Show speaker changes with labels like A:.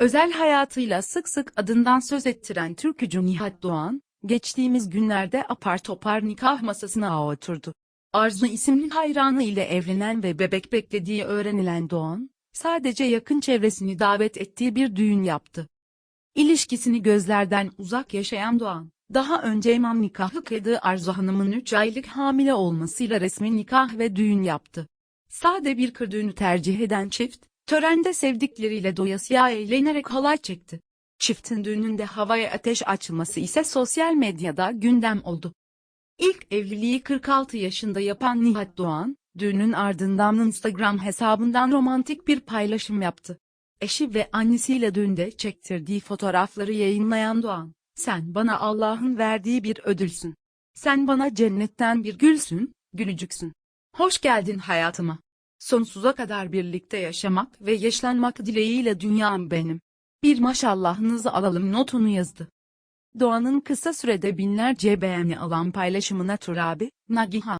A: Özel hayatıyla sık sık adından söz ettiren türkücü Nihat Doğan, geçtiğimiz günlerde apar topar nikah masasına oturdu. Arzu isimli hayranı ile evlenen ve bebek beklediği öğrenilen Doğan, sadece yakın çevresini davet ettiği bir düğün yaptı. İlişkisini gözlerden uzak yaşayan Doğan, daha önce imam nikahı kıydığı Arzu Hanım'ın 3 aylık hamile olmasıyla resmi nikah ve düğün yaptı. Sade bir kır düğünü tercih eden çift, törende sevdikleriyle doyasıya eğlenerek halay çekti. Çiftin düğününde havaya ateş açılması ise sosyal medyada gündem oldu. İlk evliliği 46 yaşında yapan Nihat Doğan, düğünün ardından Instagram hesabından romantik bir paylaşım yaptı. Eşi ve annesiyle düğünde çektirdiği fotoğrafları yayınlayan Doğan, sen bana Allah'ın verdiği bir ödülsün. Sen bana cennetten bir gülsün, gülücüksün. Hoş geldin hayatıma. Sonsuza kadar birlikte yaşamak ve yaşlanmak dileğiyle dünyam benim. Bir maşallahınızı alalım notunu yazdı. Doğan'ın kısa sürede binlerce beğeni alan paylaşımına Turabi, Nagihan,